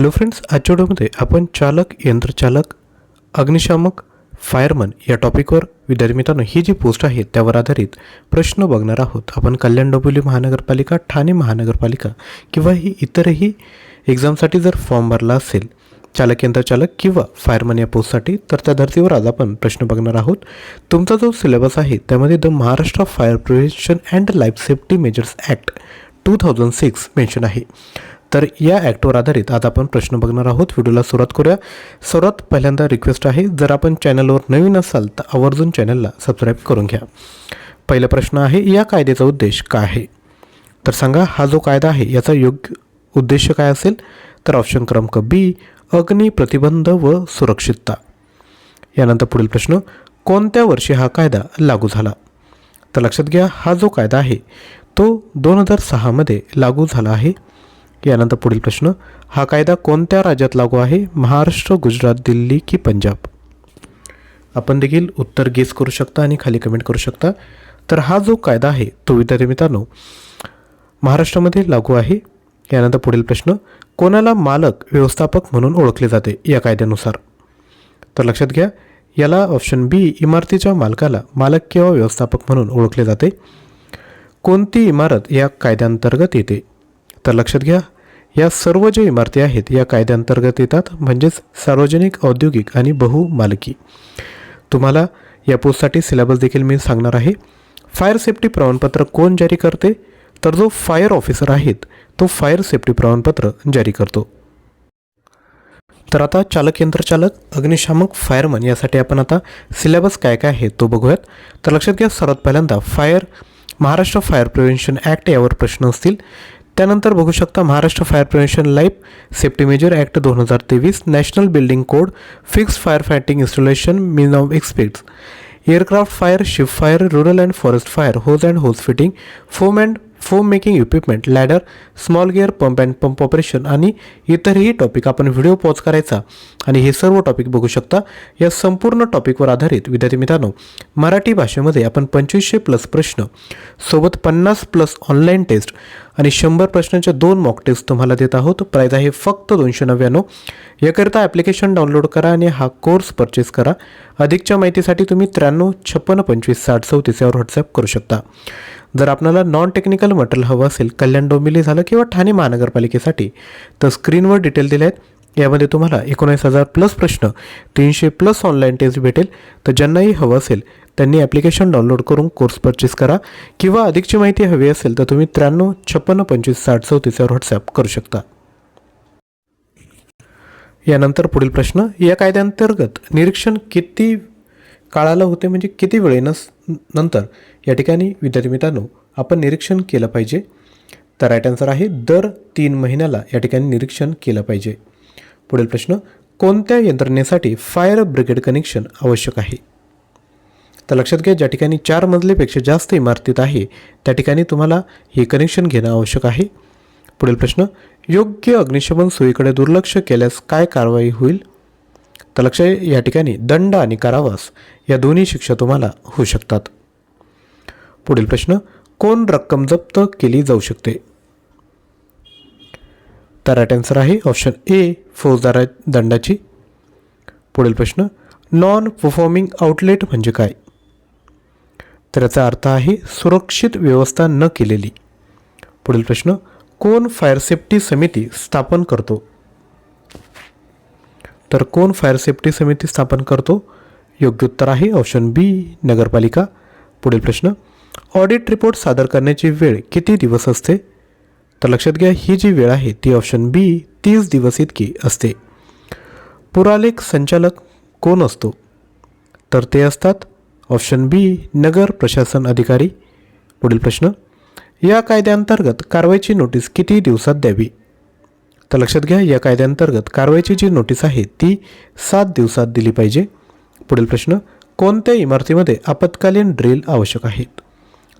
Hello friends आजच्या व्हिडिओमध्ये आपण चालक यंत्रचालक अग्निशामक फायरमन या टॉपिकवर विद्यार्थी मित्रांनो ही जी पोस्ट आहे त्यावर आधारित प्रश्न बघणार आहोत. आपण कल्याण डोंबिवली महानगरपालिका ठाणे महानगरपालिका किंवा ही इतरही एक्झामसाठी जर फॉर्म भरला असेल चालक यंत्रचालक किंवा फायरमन या पोस्टसाठी तर त्या धर्तीवर आज आपण प्रश्न बघणार आहोत. तुमचा जो सिलेबस आहे त्यामध्ये the Maharashtra fire prevention and life safety measures act two thousand six mention आहे. तर या ॲक्टवर आधारित आज आपण प्रश्न बघणार आहोत. व्हिडिओला सुरुवात करूया. सर्वात पहिल्यांदा रिक्वेस्ट आहे जर आपण चॅनलवर नवीन असाल तर आवर्जून चॅनलला सबस्क्राईब करून घ्या. पहिला प्रश्न आहे या कायद्याचा उद्देश काय आहे? तर सांगा हा जो कायदा आहे याचा योग्य उद्देश काय असेल? तर ऑप्शन क्रमांक बी अग्नी प्रतिबंध व सुरक्षितता. यानंतर पुढील प्रश्न कोणत्या वर्षी हा कायदा लागू झाला? तर लक्षात घ्या हा जो कायदा आहे तो दोन हजार सहामध्ये लागू झाला आहे. यानंतर पुढील प्रश्न. हा कायदा कोणत्या राज्यात लागू आहे? महाराष्ट्र गुजरात दिल्ली की पंजाब? आपण देखील उत्तर गेस करू शकता आणि खाली कमेंट करू शकता. तर हा जो कायदा आहे तो विद्यार्थी मित्रांनो महाराष्ट्रामध्ये लागू आहे. यानंतर पुढील प्रश्न. कोणाला मालक व्यवस्थापक म्हणून ओळखले जाते या कायद्यानुसार? तर लक्षात घ्या याला ऑप्शन बी इमारतीच्या मालकाला मालक किंवा व्यवस्थापक म्हणून ओळखले जाते. कोणती इमारत या कायद्यांतर्गत येते? तर लक्षात घ्या या सर्व ज्या इमारती आहेत या कायद्यांतर्गत येतात म्हणजेच सार्वजनिक औद्योगिक आणि बहुमालकी तुम्हाला या पोस्टसाठी सिलेबस देखील मी सांगणार आहे. फायर सेफ्टी प्रमाणपत्र कोण जारी करते? तर जो फायर ऑफिसर आहेत तो फायर सेफ्टी प्रमाणपत्र जारी करतो. तर आता चालक यंत्रचालक अग्निशामक फायरमन यासाठी आपण आता सिलेबस काय काय आहे तो बघूयात. तर लक्षात घ्या सर्वात पहिल्यांदा fire Maharashtra fire prevention act यावर प्रश्न असतील. त्यानंतर बघू शकता Maharashtra fire prevention life safety major act दोन हजार तेवीस national building code fix fire fighting installation min of expects. Aircraft fire ship fire rural and forest fire hose and hose fitting foam and foam making equipment ladder small gear pump and pump operation आणि इतरही topic आपण video pause करायचा. आणि हे सर्व topic बघू शकता या संपूर्ण टॉपिकवर आधारित. विद्यार्थी मित्रांनो मराठी भाषेमध्ये आपण पंचवीसशे प्लस प्रश्न सोबत पन्नास प्लस ऑनलाईन टेस्ट आणि शंभर प्रश्नांच्या दोन मॉक टेस्ट तुम्हाला देत आहोत. प्राईज आहे फक्त दोनशे नव्याण्णव. याकरिता ॲप्लिकेशन डाउनलोड करा आणि हा कोर्स परचेस करा. अधिकच्या माहितीसाठी तुम्ही त्र्याण्णव छप्पन्न पंचवीस साठ चौतीस यावर व्हॉट्सअप करू शकता. जर आपल्याला नॉन टेक्निकल मटेरियल हवं असेल कल्याण डोंबिवली झालं किंवा ठाणे महानगरपालिकेसाठी तर स्क्रीनवर डिटेल दिले आहेत. यामध्ये तुम्हाला एकोणीस हजार प्लस प्रश्न तीनशे प्लस ऑनलाईन टेस्ट भेटेल. तर ज्यांनाही हवं असेल त्यांनी ॲप्लिकेशन डाउनलोड करून कोर्स परचेस करा. किंवा अधिकची माहिती हवी असेल तर तुम्ही त्र्याण्णव छप्पन्न पंचवीस साठ चौतीसवर व्हॉट्सॲप करू शकता. यानंतर पुढील प्रश्न या कायद्यांतर्गत निरीक्षण किती काळाला होते म्हणजे किती वेळेनस नंतर? या ठिकाणी विद्यार्थी मित्रांनो आपण निरीक्षण केलं पाहिजे. तर राईट आन्सर आहे दर तीन महिन्याला या ठिकाणी निरीक्षण केलं पाहिजे. पुढील प्रश्न कोणत्या यंत्रणेसाठी फायर ब्रिगेड कनेक्शन आवश्यक आहे? तर लक्षात घ्या ज्या ठिकाणी चार मजलेपेक्षा जास्त इमारतीत आहे त्या ठिकाणी तुम्हाला हे कनेक्शन घेणं आवश्यक आहे. पुढील प्रश्न योग्य अग्निशमन सोयीकडे दुर्लक्ष केल्यास काय कारवाई होईल? तर लक्ष या ठिकाणी दंड आणि कारावास या दोन्ही शिक्षा तुम्हाला होऊ शकतात. पुढील प्रश्न कोण रक्कम जप्त केली जाऊ शकते? तर राईट आन्सर आहे ऑप्शन ए फौजदार दंडाची. पुढील प्रश्न नॉन परफॉर्मिंग आउटलेट म्हणजे काय? तर याचा अर्थ आहे सुरक्षित व्यवस्था न केलेली. पुढील प्रश्न कोण फायर सेफ्टी समिती स्थापन करतो? तर कोण फायर सेफ्टी समिती स्थापन करतो? योग्य उत्तर आहे ऑप्शन बी नगरपालिका. पुढील प्रश्न ऑडिट रिपोर्ट सादर करण्याची वेळ किती दिवस असते? तर लक्षात घ्या ही जी वेळ आहे ती ऑप्शन बी तीस दिवस इतकी असते. पुरालेख संचालक कोण असतो? तर ते असतात ऑप्शन बी नगर प्रशासन अधिकारी. पुढील प्रश्न या कायद्याअंतर्गत कारवाईची नोटीस किती दिवसात द्यावी? तर लक्षात घ्या या कायद्याअंतर्गत कारवाईची जी नोटीस आहे ती सात दिवसात दिली पाहिजे. पुढील प्रश्न कोणत्या इमारतीमध्ये आपत्कालीन ड्रिल आवश्यक आहेत?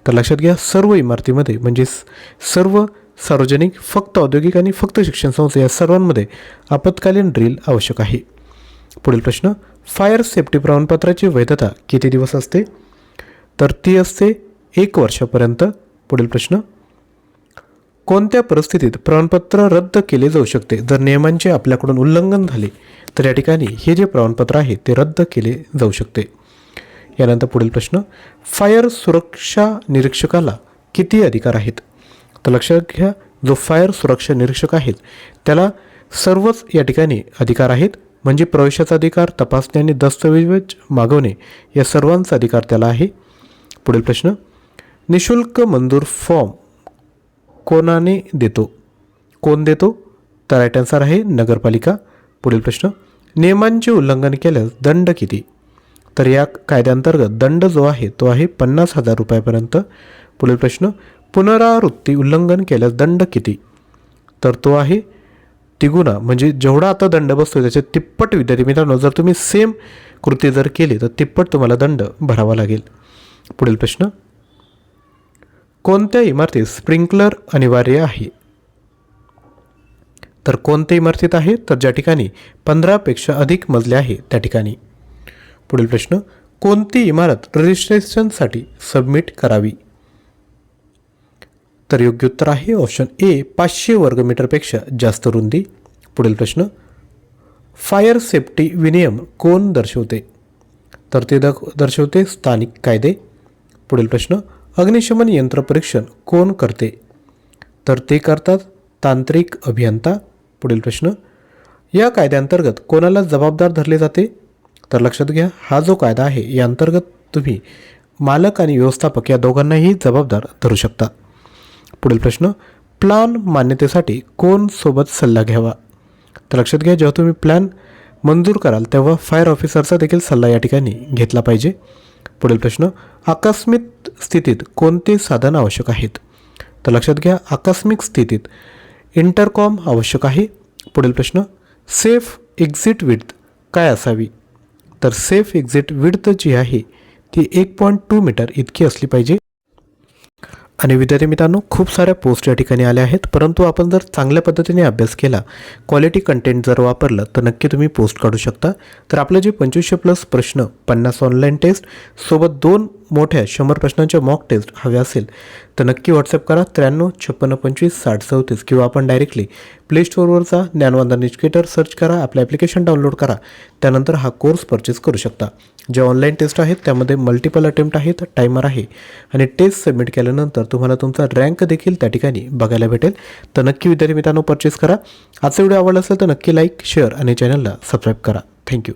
तर लक्षात घ्या सर्व इमारतीमध्ये म्हणजे सर्व सार्वजनिक फक्त औद्योगिक आणि फक्त शिक्षण संस्था या सर्वांमध्ये आपत्कालीन ड्रिल आवश्यक आहे. पुढील प्रश्न फायर सेफ्टी प्रमाणपत्राची वैधता किती दिवस असते? तर ती असते एक वर्षापर्यंत. पुढील प्रश्न कोणत्या परिस्थितीत प्रमाणपत्र रद्द केले जाऊ शकते? जर नियमांचे आपल्याकडून उल्लंघन झाले तर या ठिकाणी हे जे प्रमाणपत्र आहे ते रद्द केले जाऊ शकते. यानंतर पुढील प्रश्न फायर सुरक्षा निरीक्षकाला किती अधिकार आहेत? तर लक्षात घ्या जो फायर सुरक्षा निरीक्षक आहेत त्याला सर्वच या ठिकाणी अधिकार आहेत. म्हणजे प्रवेशाचा अधिकार तपासणे आणि दस्तऐवज मागवणे या सर्वांचा अधिकार त्याला आहे. पुढील प्रश्न. निशुल्क मंजूर फॉर्म कोणाने देतो? कोण देतो? तर राईट आन्सर आहे नगरपालिका. पुढील प्रश्न. नियमांचे उल्लंघन केल्यास दंड किती? तर या कायद्याअंतर्गत दंड जो आहे तो आहे पन्नास हजार रुपयापर्यंत. पुढील प्रश्न. पुनरावृत्ती उल्लंघन केल्यास दंड किती? तर तो आहे तिगुणा. म्हणजे जेवढा आता दंड बसतो त्याच्या तिप्पट विद्यार्थी मित्रांनो जर तुम्ही सेम कृती जर केली तर तिप्पट तुम्हाला दंड भरावा लागेल. पुढील प्रश्न. कोणत्या इमारतीत स्प्रिंकलर अनिवार्य आहे? तर कोणत्या इमारतीत आहे? तर ज्या ठिकाणी पंधरापेक्षा अधिक मजले आहे त्या ठिकाणी. पुढील प्रश्न. कोणती इमारत रजिस्ट्रेशनसाठी सबमिट करावी? तर योग्य उत्तर आहे. ऑप्शन ए पाचशे वर्गमीटरपेक्षा जास्त रुंदी. पुढील प्रश्न फायर सेफ्टी विनियम कोण दर्शवते? तर ते दख दर्शवते स्थानिक कायदे. पुढील प्रश्न अग्निशमन यंत्र परीक्षण कोण करते? तर ते करतात तांत्रिक अभियंता. पुढील प्रश्न या कायद्याअंतर्गत कोणाला जबाबदार धरले जाते? तर लक्षात घ्या हा जो कायदा आहे या अंतर्गत तुम्ही मालक आणि व्यवस्थापक या दोघांनाही जबाबदार धरू शकता. पुढील प्रश्न प्लान मान्यतेसाठी कोण सोबत सल्ला घ्यावा? तर लक्षात घ्या जेव्हा तुम्ही प्लॅन मंजूर कराल तेव्हा फायर ऑफिसरचा देखील सल्ला या ठिकाणी घेतला पाहिजे. पुढील प्रश्न आकस्मिक स्थितीत कोणते साधन आवश्यक आहेत? तर लक्षात घ्या आकस्मिक स्थितीत इंटरकॉम आवश्यक आहे. पुढील प्रश्न सेफ एक्झिट विड्थ काय असावी? तर सेफ एक्झिट विड्थ जी आहे ती एक पॉईंट टू मीटर इतकी असली पाहिजे. आणि विद्यार्थी मित्रांनो खूप साऱ्या पोस्ट या ठिकाणी आल्या आहेत. परंतु आपण जर चांगल्या पद्धतीने अभ्यास केला क्वालिटी कंटेंट जर वापरलं तर नक्की तुम्ही पोस्ट काढू शकता. तर आपलं जे पंचवीसशे प्लस प्रश्न पन्नास ऑनलाईन टेस्ट सोबत दोन मोठ्या शंभर प्रश्नांच्या मॉक टेस्ट हवे असेल तर नक्की व्हॉट्सअप करा त्र्याण्णव छप्पन्न पंचवीस साठ चौतीस किंवा आपण डायरेक्टली प्ले स्टोअरवरचा ज्ञानवंदन एज्युकेटर सर्च करा आपलं ॲप्लिकेशन डाउनलोड करा. त्यानंतर हा कोर्स परचेस करू शकता. ज्या ऑनलाईन टेस्ट आहेत त्यामध्ये मल्टिपल अटेम्प्ट आहेत टायमर आहे. आणि टेस्ट सबमिट केल्यानंतर तुम्हाला तुमचा रँक देखील त्या ठिकाणी बघायला भेटेल. तर नक्की विद्यार्थी मित्रांनो परचेस करा. आजचा व्हिडिओ आवडला असेल तर नक्की लाईक शेअर आणि चॅनलला सबस्क्राईब करा. थँक्यू